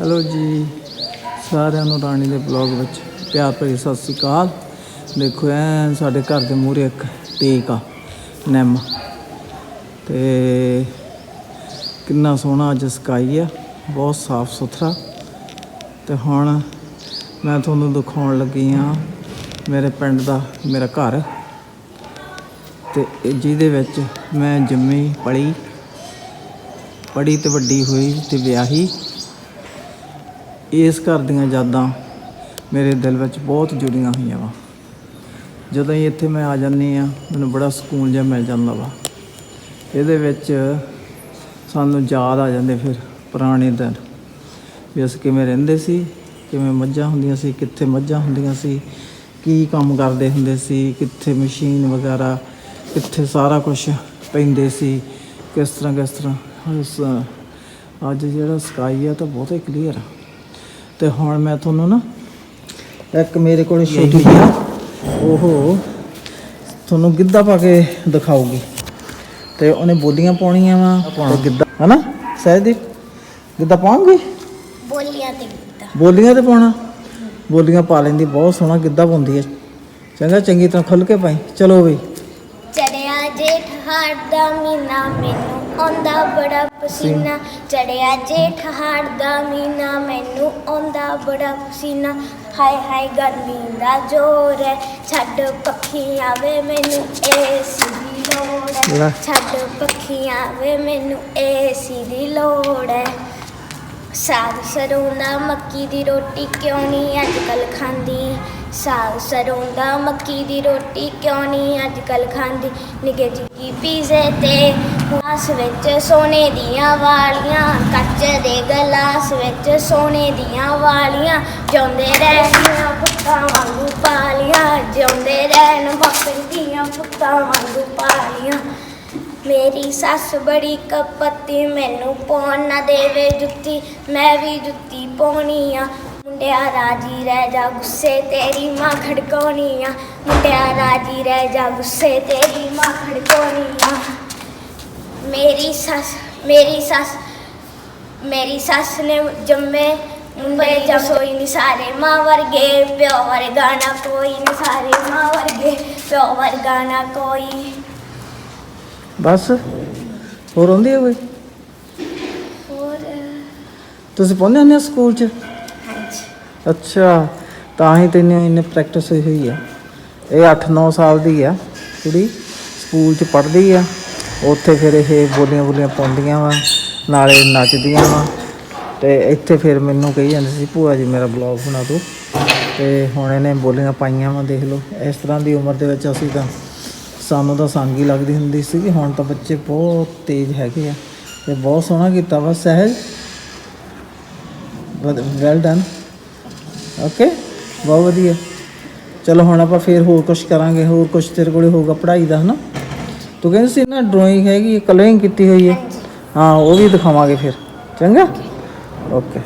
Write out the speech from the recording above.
Hello ਜੀ। ਸਾਰਿਆਂ ਨੂੰ ਰਾਣੀ ਦੇ ਬਲੌਗ ਵਿੱਚ ਪਿਆਰ ਭਰੀ ਸਤਿ ਸ੍ਰੀ ਅਕਾਲ। ਦੇਖੋ ਐ ਸਾਡੇ ਘਰ ਦੇ ਮੂਹਰੇ ਇੱਕ ਟੇਕ ਆ, ਨਿੰਮ। ਤੇ ਕਿੰਨਾ ਸੋਹਣਾ ਅੱਜ ਸਕਾਈ ਆ, ਬਹੁਤ ਸਾਫ਼ ਸੁਥਰਾ। ਤੇ ਹੁਣ ਮੈਂ ਤੁਹਾਨੂੰ ਦਿਖਾਉਣ ਲੱਗੀ ਆ ਮੇਰੇ ਪਿੰਡ ਦਾ ਮੇਰਾ ਘਰ। ਤੇ ਜਿਹਦੇ ਵਿੱਚ ਮੈਂ ਜੰਮੀ ਪਲੀ ਪੜੀ ਤੇ ਵੱਡੀ ਹੋਈ ਤੇ ਵਿਆਹੀ। ਇਸ ਘਰ ਦੀਆਂ ਯਾਦਾਂ ਮੇਰੇ ਦਿਲ ਵਿੱਚ ਬਹੁਤ ਜੁੜੀਆਂ ਹੋਈਆਂ ਵਾ। ਜਦੋਂ ਹੀ ਇੱਥੇ ਮੈਂ ਆ ਜਾਂਦੀ ਆ ਮੈਨੂੰ ਬੜਾ ਸਕੂਨ ਜਿਹਾ ਮਿਲ ਜਾਂਦਾ ਵਾ। ਇਹਦੇ ਵਿੱਚ ਸਾਨੂੰ ਯਾਦ ਆ ਜਾਂਦੇ ਫਿਰ ਪੁਰਾਣੇ ਦਿਨ। ਵੀ ਅਸੀਂ ਕਿਵੇਂ ਰਹਿੰਦੇ ਸੀ, ਕਿਵੇਂ ਮੱਝਾਂ ਹੁੰਦੀਆਂ ਸੀ, ਕਿੱਥੇ ਮੱਝਾਂ ਹੁੰਦੀਆਂ ਸੀ, ਕੀ ਕੰਮ ਕਰਦੇ ਹੁੰਦੇ ਸੀ, ਕਿੱਥੇ ਮਸ਼ੀਨ ਵਗੈਰਾ, ਕਿੱਥੇ ਸਾਰਾ ਕੁਝ ਪੈਂਦੇ ਸੀ, ਕਿਸ ਤਰ੍ਹਾਂ ਕਿਸ ਤਰ੍ਹਾਂ। ਅੱਜ ਜਿਹੜਾ ਸਕਾਈ ਆ ਤਾਂ ਬਹੁਤੇ ਕਲੀਅਰ ਆ। ਤੇ ਹੁਣ ਮੈਂ ਤੁਹਾਨੂੰ ਨਾ ਇੱਕ ਮੇਰੇ ਕੋਲ ਛੋਟੀ ਜਿਹੀ ਆ। ਉਹ ਤੁਹਾਨੂੰ ਗਿੱਧਾ ਪਾ ਕੇ ਦਿਖਾਊਗੀ। ਤੇ ਉਹਨੇ ਬੋਲੀਆਂ ਪਾਉਣੀਆਂ ਵਾ ਤੇ ਗਿੱਧਾ ਹਨਾ? ਸਹਿਜਦੀਪ ਗਿੱਧਾ ਪਾਉਂਗੀ? ਬੋਲੀਆਂ ਤੇ ਗਿੱਧਾ। ਬੋਲੀਆਂ ਤੇ ਪਾਉਣਾ? ਬੋਲੀਆਂ ਪਾ ਲੈਂਦੀ ਬਹੁਤ ਸੋਹਣਾ ਗਿੱਧਾ ਪਾਉਂਦੀ ਹੈ ਚੰਗਾ ਚੰਗੀ ਤਰ੍ਹਾਂ ਖੁੱਲ ਕੇ ਪਾਈ। ਚਲੋ ਬਈ ਚੜਿਆ ਜੇਠ ਹਾੜ ਦਾ ਮਹੀਨਾ ਮੈਨੂੰ ਆਉਂਦਾ ਬੜਾ ਪਸੀਨਾ। ਚੜਿਆ ਜੇਠ ਹਾੜ ਦਾ ਮਹੀਨਾ ਮੈਨੂੰ ਆਉਂਦਾ ਬੜਾ ਪਸੀਨਾ ਹਾਏ ਹਾਏ ਗਰਮੀ ਦਾ ਜ਼ੋਰ ਹੈ। ਛੱਡ ਪੱਖੀਆਂ ਵੇ ਮੈਨੂੰ ਏਸੀ ਦੀ ਲੋੜ। ਹੈ। ਛੱਡ ਪੱਖੀਆਂ ਵੇ ਮੈਨੂੰ ਏਸੀ ਦੀ ਲੋੜ ਹੈ। ਸਾਗ ਸਰੋਂ ਦਾ ਮੱਕੀ ਦੀ ਰੋਟੀ ਕਿਉਂ ਨਹੀਂ ਅੱਜ ਕੱਲ ਖਾਂਦੀ? ਸਾਗ ਸਰੋਂ ਦਾ ਮੱਕੀ ਦੀ ਰੋਟੀ ਕਿਉਂ ਨਹੀਂ ਅੱਜ ਕੱਲ ਖਾਂਦੀ? ਨਿੱਕੇ ਜਿੱਕੀ ਪੀਜ਼ੇ ਤੇ ਗਲਾਸ ਵਿੱਚ ਸੋਨੇ ਦੀਆਂ ਵਾਲੀਆਂ, ਕੱਚ ਦੇ ਗਲਾਸ ਵਿੱਚ ਸੋਨੇ ਦੀਆਂ ਵਾਲੀਆਂ, ਜਿਉਂਦੇ ਰਹਿਣ ਪੁੱਤਾਂ ਵਾਂਗੂ ਪਾਲੀਆਂ, ਜਿਉਂਦੇ ਰਹਿਣ ਬੱਕਰੀ ਦੀਆਂ ਪੁੱਤਾਂ ਵਾਂਗੂ ਪਾਲੀਆਂ। ਮੇਰੀ ਸੱਸ ਬੜੀ ਕਪੱਤੀ, ਮੈਨੂੰ ਪਾਉਣ ਨਾ ਦੇਵੇ ਜੁੱਤੀ, ਮੈਂ ਵੀ ਜੁੱਤੀ ਪਾਉਣੀ ਆ। ਮੁੰਡਿਆ, ਰਾਜੀ ਰਹਿ ਜਾ ਗੁੱਸੇ, ਤੇਰੀ ਮਾਂ ਖੜਕਾਉਣੀ ਆ। ਮੁੰਡਿਆ, ਰਾਜੀ ਰਹਿ ਜਾ ਗੁੱਸੇ, ਤੇਰੀ ਮਾਂ ਖੜਕਾਉਣੀ ਮੇਰੀ ਸੱਸ ਮੇਰੀ ਸੱਸ ਮੇਰੀ ਸੱਸ ਨੇ ਜੰਮੇ ਮੁੰਡੇ ਜਮੋਈ ਨਹੀਂ ਸਾਰੇ ਮਾਂ ਵਰਗੇ ਪਿਓ ਵਰਗਾ ਨਾ ਕੋਈ ਨਹੀਂ ਸਾਰੇ ਮਾਂ ਵਰਗੇ ਪਿਓ ਵਰਗਾ ਨਾ ਕੋਈ। ਬਸ ਹੋਰ ਆਉਂਦੀ ਹੈ ਕੋਈ? ਹੋਰ ਤੁਸੀਂ ਪਾਉਂਦੇ ਹੁੰਦੇ ਹੋ ਸਕੂਲ 'ਚ? ਹਾਂਜੀ। ਅੱਛਾ ਤਾਂ ਹੀ ਤੈਨੂੰ ਇੰਨੇ ਪ੍ਰੈਕਟਿਸ ਹੋਈ ਹੋਈ ਆ। ਇਹ 8-9 ਸਾਲ ਦੀ ਆ ਕੁੜੀ ਸਕੂਲ 'ਚ ਪੜ੍ਹਦੀ ਆ। ਉੱਥੇ ਫਿਰ ਇਹ ਬੋਲੀਆਂ ਬੋਲੀਆਂ ਪਾਉਂਦੀਆਂ ਵਾ, ਨਾਲੇ ਨੱਚਦੀਆਂ ਵਾ। ਤੇ ਇੱਥੇ ਫਿਰ ਮੈਨੂੰ ਕਹੀ ਜਾਂਦੇ ਸੀ, ਭੂਆ ਜੀ, ਮੇਰਾ ਬਲੌਗ ਬਣਾ ਦਿਓ। ਤੇ ਹੁਣ ਇਹਨੇ ਬੋਲੀਆਂ ਪਾਈਆਂ ਵਾ, ਦੇਖ ਲਓ। ਇਸ ਤਰ੍ਹਾਂ ਦੀ ਉਮਰ ਦੇ ਵਿੱਚ ਅਸੀਂ ਤਾਂ ਸਾਨੂੰ ਤਾਂ ਸੰਗ ਹੀ ਲੱਗਦੀ ਹੁੰਦੀ ਸੀ ਕਿ ਹੁਣ ਤਾਂ ਬੱਚੇ ਬਹੁਤ ਤੇਜ਼ ਹੈਗੇ ਆ ਤੇ ਬਹੁਤ ਸੋਹਣਾ ਕੀਤਾ ਵਾ, ਸਹਿਜ। ਵੈਲ ਡਨ ਓਕੇ ਬਹੁਤ ਵਧੀਆ। ਚਲੋ ਹੁਣ ਆਪਾਂ ਫੇਰ ਹੋਰ ਕੁਝ ਕਰਾਂਗੇ, ਹੋਰ ਕੁਝ ਤੇਰੇ ਕੋਲੇ ਹੋਊਗਾ ਪੜ੍ਹਾਈ ਦਾ, ਹਨਾ? ਤੂੰ ਕਹਿੰਦੀ ਸੀ ਨਾ ਡਰਾਇੰਗ ਹੈਗੀ ਕਲਰਿੰਗ ਕੀਤੀ ਹੋਈ ਹੈ। ਹਾਂ ਉਹ ਵੀ ਦਿਖਾਵਾਂਗੇ ਫਿਰ। ਚੰਗਾ? ਓਕੇ